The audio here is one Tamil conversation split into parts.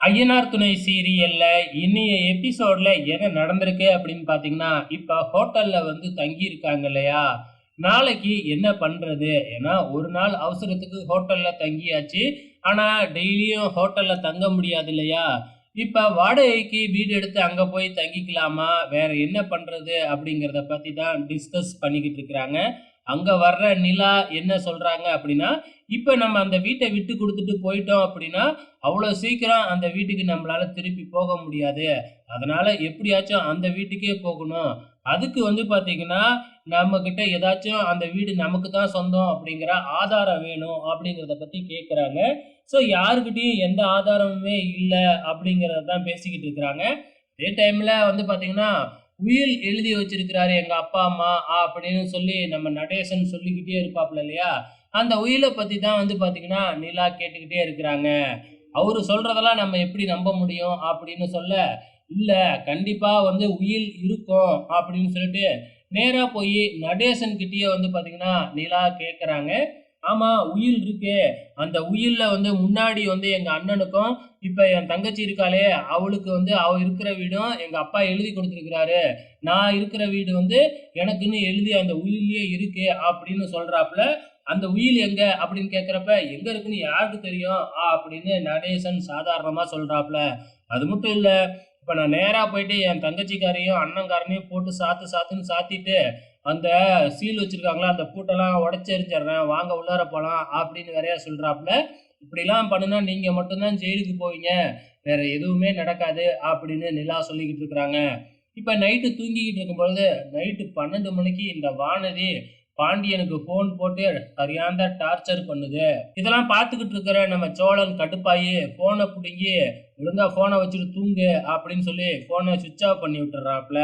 ஐயனார் துணை சீரியல்ல இன்னைய எபிசோட்ல என்ன நடந்திருக்கு அப்படின்னு பாத்தீங்கன்னா இப்ப ஹோட்டல்ல வந்து தங்கி இருக்காங்க இல்லையா? நாளைக்கு என்ன பண்றது? ஏன்னா ஒரு நாள் அவசரத்துக்கு ஹோட்டல்ல தங்கியாச்சு. ஆனா டெய்லியும் ஹோட்டல்ல தங்க முடியாது இல்லையா? இப்ப வாடகைக்கு வீடு எடுத்து அங்க போய் தங்கிக்கலாமா? வேற என்ன பண்றது அப்படிங்கறத பத்தி தான் டிஸ்கஸ் பண்ணிக்கிட்டு இருக்கிறாங்க. அங்க வர்ற நிலா என்ன சொல்றாங்க அப்படின்னா இப்ப நம்ம அந்த வீட்டை விட்டு கொடுத்துட்டு போயிட்டோம் அப்படின்னா அவ்வளோ சீக்கிரம் அந்த வீட்டுக்கு நம்மளால திருப்பி போக முடியாது. அதனால எப்படியாச்சும் அந்த வீட்டுக்கே போகணும். அதுக்கு வந்து பாத்தீங்கன்னா நம்ம கிட்ட ஏதாச்சும் அந்த வீடு நமக்கு தான் சொந்தம் அப்படிங்கிற ஆதாரம் வேணும் அப்படிங்கிறத பத்தி கேட்குறாங்க ஸோ யாருக்கிட்டையும் எந்த ஆதாரமுமே இல்லை அப்படிங்கிறத தான் பேசிக்கிட்டு இருக்கிறாங்க. அதே டைம்ல வந்து பாத்தீங்கன்னா உயில் எழுதி வச்சிருக்கிறாரு எங்க அப்பா அம்மா அப்படின்னு சொல்லி நம்ம நடேசன் சொல்லிக்கிட்டே இருப்பாப்ல இல்லையா? அந்த உயிலை பத்தி தான் வந்து பாத்தீங்கன்னா நிலா கேட்டுக்கிட்டே இருக்கிறாங்க. அவரு சொல்றதெல்லாம் நம்ம எப்படி நம்ப முடியும் அப்படின்னு சொல்ல இல்ல கண்டிப்பா வந்து உயில் இருக்கும் அப்படின்னு சொல்லிட்டு நேரா போய் நடேசன் கிட்டேயே வந்து பாத்தீங்கன்னா நிலா கேக்குறாங்க. ஆமா உயில் இருக்கு. அந்த உயில்ல வந்து முன்னாடி வந்து எங்க அண்ணனுக்கும் இப்ப என் தங்கச்சி இருக்காளே அவளுக்கு வந்து அவ இருக்கிற வீடும் எங்க அப்பா எழுதி கொடுத்துருக்கிறாரு. நான் இருக்கிற வீடு வந்து எனக்குன்னு எழுதி அந்த உயிலே இருக்கு அப்படின்னு சொல்றாப்புல அந்த உயில் எங்க அப்படின்னு கேக்குறப்ப எங்க இருக்குன்னு யாருக்கு தெரியும்? ஆ அப்படின்னு நடேசன் சாதாரணமா சொல்றாப்புல. அது மட்டும் இல்ல இப்ப நான் நேரா போயிட்டு என் தங்கச்சிக்காரையும் அண்ணன்காரனையும் போட்டு சாத்து சாத்துன்னு சாத்திட்டு அந்த சீல் வச்சிருக்காங்களா அந்த பூட்டெல்லாம் உடச்சி எறிஞ்சிடுறேன் வாங்க உள்ளார போலாம் அப்படின்னு வேறையா சொல்றாப்புல இப்படிலாம் பண்ணுனா நீங்க மட்டும்தான் ஜெயிலுக்கு போவீங்க வேற எதுவுமே நடக்காது அப்படின்னு நிலா சொல்லிக்கிட்டு இருக்கிறாங்க. இப்ப நைட்டு தூங்கிக்கிட்டு இருக்கும்பொழுது நைட்டு பன்னெண்டு மணிக்கு இந்த வானதி பாண்டியனுக்கு ஃபோன் போட்டு சரியான டார்ச்சர் பண்ணுது. இதெல்லாம் பார்த்துக்கிட்டு இருக்கிற நம்ம சோழன் கடுப்பாயி போனை பிடுங்கி ஒழுங்கா போனை வச்சுட்டு தூங்கு அப்படின்னு சொல்லி போனை சுவிட்ச் ஆஃப் பண்ணி விட்டுறாப்புல.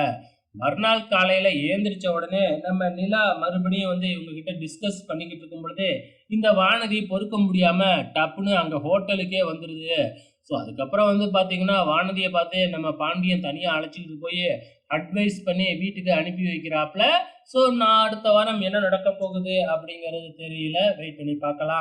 மறுநாள் காலையில ஏந்திரிச்ச உடனே நம்ம நிலா மறுபடியும் வந்து இவங்க கிட்ட டிஸ்கஸ் பண்ணிக்கிட்டு இருக்கும் பொழுது இந்த வானதி பொறுக்க முடியாம டப்புன்னு அங்க ஹோட்டலுக்கே வந்துருது. ஸோ அதுக்கப்புறம் வந்து பாத்தீங்கன்னா வானதியை பார்த்து நம்ம பாண்டியன் தனியா அழைச்சிக்கிட்டு போய் அட்வைஸ் பண்ணி வீட்டுக்கு அனுப்பி வைக்கிறாப்புல. ஸோ நான் அடுத்த வாரம் என்ன நடக்க போகுது அப்படிங்கிறது தெரியல. வெயிட் பண்ணி பார்க்கலாம்.